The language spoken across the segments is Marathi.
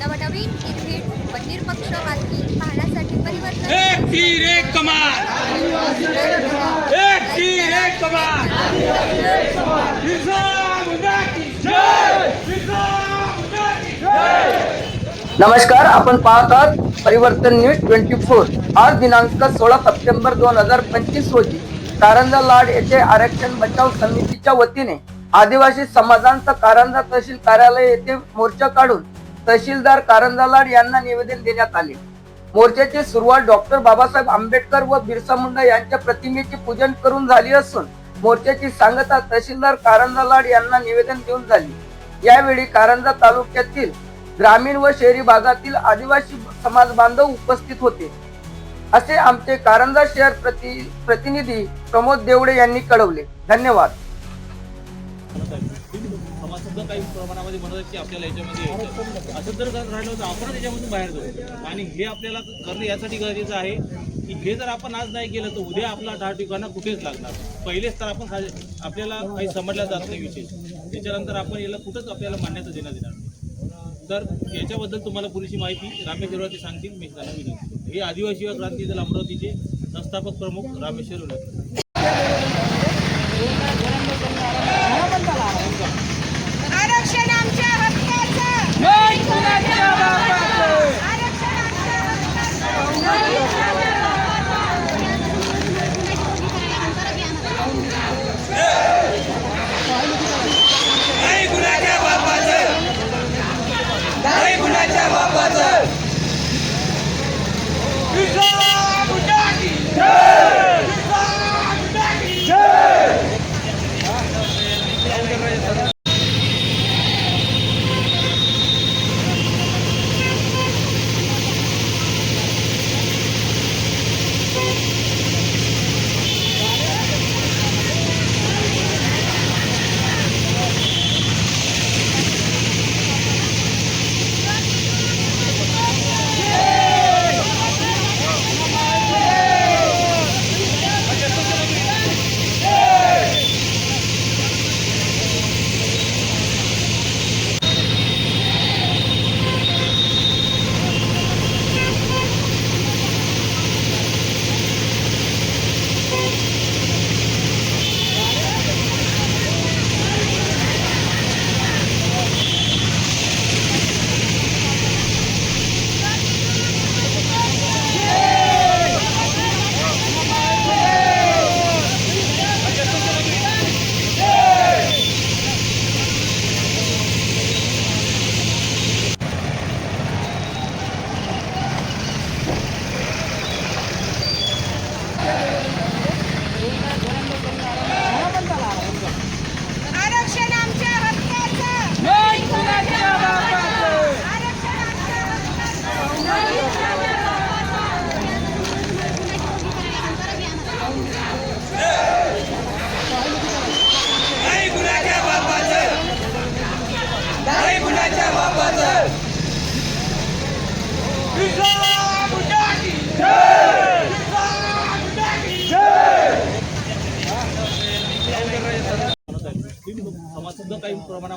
नवनवीन निर्भीड व निरपक्ष बातमी पाहण्यासाठी परिवर्तन. एक तीर एक कमान एक तीर एक कमान बिरसा मुंडा की जय बिरसा मुंडा की जय नमस्कार आपण पाहत आहात परिवर्तन न्यूज ट्वेंटी फोर. आज दिनांक सोळा सप्टेंबर दोन हजार पंचवीस रोजी कारंजा लाड येथे आरक्षण बचाव समितीच्या वतीने आदिवासी समाजांचा कारंजा तहसील कार्यालय येथे मोर्चा काढून तहसीलदार कारंजा लाड यांना निवेदन देण्यात आले. मोर्चाची सुरुवात डॉक्टर बाबासाहेब आंबेडकर व बिरसा मुंडा यांच्या प्रतिमेचे पूजन करून झाली असून मोर्चाची सांगता तहसीलदार कारंजा लाड यांना निवेदन देऊन झाली. यावेळी कारंजा तालुक्यातील ग्रामीण व शहरी भागातील आदिवासी समाज बांधव उपस्थित होते. असे आमचे कारंजा शहर प्रति प्रतिनिधी प्रमोद देवडे यांनी कळवले. धन्यवाद. सुद्धा काही प्रमाणामध्ये म्हणत की आपल्याला याच्यामध्ये यायचं असं जर करत राहिलं तर आपण याच्यामधून बाहेर जाऊ आणि हे आपल्याला करणं यासाठी गरजेचं आहे की हे जर आपण आज नाही केलं तर उद्या आपला दहा ठिकाणा कुठेच लागणार पहिलेच तर आपण आपल्याला काही समजल्या जात नाही विशेष त्याच्यानंतर आपण याला कुठंच आपल्याला मान्यता देण्यात येणार नाही. तर याच्याबद्दल तुम्हाला पुरेशी माहिती रामेश्वर ते सांगतील मी त्यांना विनंती हे आदिवासी व क्रांती दल अमरावतीचे संस्थापक प्रमुख रामेश्वर उलट.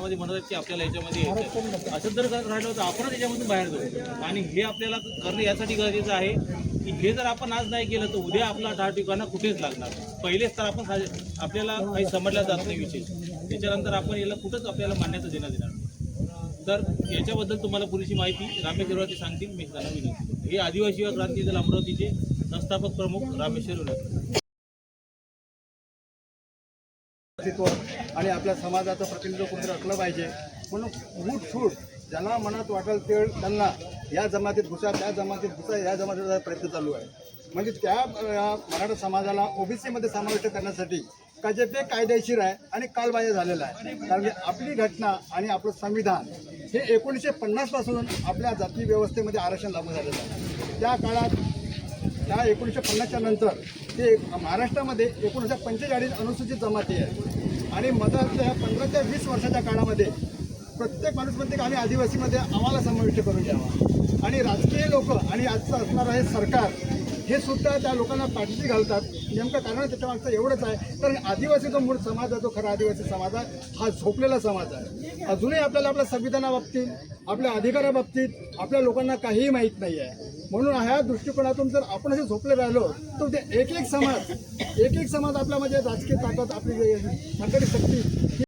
काही म्हणत आहेत की आपल्याला याच्यामध्ये असं जर करत राहिलं तर आपण याच्यामधून बाहेर जाऊ. आणि हे आपल्याला करणं यासाठी गरजेचं आहे की हे जर आपण आज नाही केलं तर उद्या आपला दहा ठिकाणा कुठेच लागणार पहिलेच तर आपण आपल्याला काही समजल्या जात नाही विशेष त्याच्यानंतर आपण याला कुठंच आपल्याला मान्यता देण्यात येणार तर याच्याबद्दल तुम्हाला पुरेशी माहिती रामेश्वर सांगतील. मी त्यांना विनंती हे आदिवासी व क्रांती दल अमरावतीचे संस्थापक प्रमुख रामेश्वर अस्तित्व आणि आपल्या समाजाचं प्रतिनिधित्व कुठे असलं पाहिजे? म्हणून मूठ फूट ज्यांना मनात वाटेल ते त्यांना या जमातीत घुसा त्या जमातीत घुसा या जमातीचा प्रयत्न चालू आहे. म्हणजे त्या मराठा समाजाला ओबीसीमध्ये समाविष्ट करण्यासाठी का जे ते कायदेशीर आहे आणि कालबाह्य झालेलं आहे. कारण की आपली घटना आणि आपलं संविधान हे एकोणीसशे पन्नासपासून आपल्या जाती व्यवस्थेमध्ये आरक्षण लागू झालेलं आहे. त्या काळात त्या एकोणीसशे पन्नासच्या नंतर ते महाराष्ट्रामध्ये एकोणीसशे पंचेचाळीस अनुसूचित जमाती आहे आणि मधातल्या पंधरा ते वीस वर्षाच्या काळामध्ये प्रत्येक माणूस म्हणते की आम्ही आदिवासीमध्ये आम्हाला समाविष्ट करून घ्यावा. आणि राजकीय लोक आणि आजचं असणारं हे सरकार हे सुद्धा त्या लोकांना पाठीशी घालतात. नेमकं कारण त्याच्या मागचं एवढंच आहे. कारण आदिवासी जो मूळ समाज आहे तो खरा आदिवासी समाज आहे हा झोपलेला समाज आहे. अजूनही आपल्याला आपल्या संविधानाबाबतीत आपल्या अधिकाराबाबतीत आपल्या लोकांना काहीही माहीत नाही आहे म्हणून ह्या दृष्टिकोनातून जर आपण असे झोपले राहिलो तर ते एक एक समाज एक एक समाज आपल्यामध्ये राजकीय ताकद आपली संघटित शक्ती ही